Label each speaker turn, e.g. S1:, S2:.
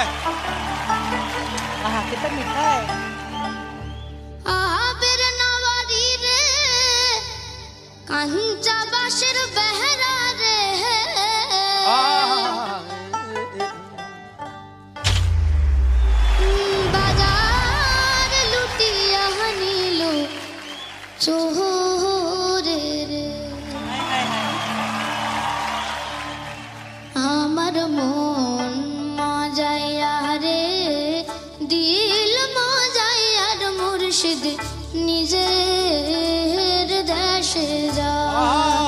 S1: खट्टा मीठा है
S2: আবের নওয়ারি রে কাঞ্চা বাসের বেহরা রে বাজার লুটিয়া নিল চোরে রে আমার মন নিজের দেশে যা।